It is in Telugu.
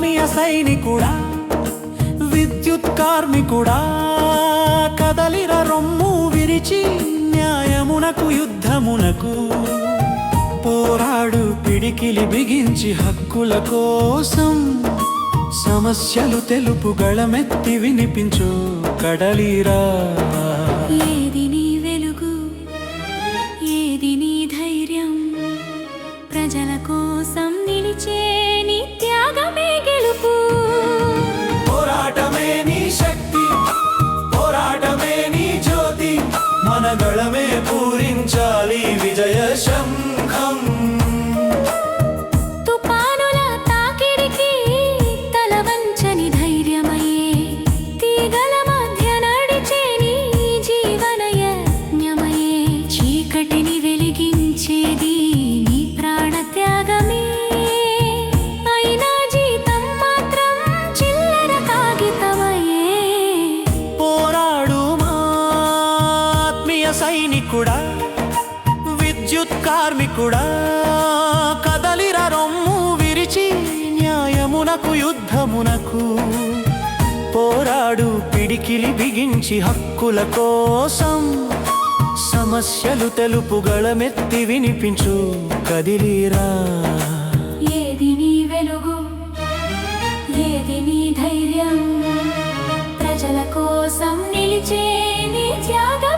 ఆత్మీయ సైనికుడా విద్యుత్ కార్మికుడా కదలిర రొమ్ము విరిచి న్యాయమునకు యుద్ధమునకు పోరాడు పిడికిలి బిగించి హక్కుల కోసం సమస్యలు తెలుపు గళమెత్తి వినిపించు కడలిరా. పూరించాలి విజయ శంఖం. తుపానుల తాకిడికి తల వంచని ధైర్యమయ్యే తీగల మధ్య నడిచే నీ జీవన చీకటిని వెలిగించేది నీ ప్రాణ త్యాగమే. అయినా జీతం మాత్రం చిల్లర కాగితమయ్యే. పోరాడు మా ఆత్మీయ సైనికుడా. విద్యుత్ కార్మికుడా కదలిర రొమ్ము విరిచి న్యాయమునకు యుద్ధమునకు. పోరాడు పిడికిలి బిగించి హక్కుల కోసం. సమస్యలు తెలుపు గళమెత్తి వినిపించు కదిలీరా. ఏది నీ వెలుగు ఏది నీ ధైర్యం? ప్రజల కోసం నిలిచే నీ త్యాగం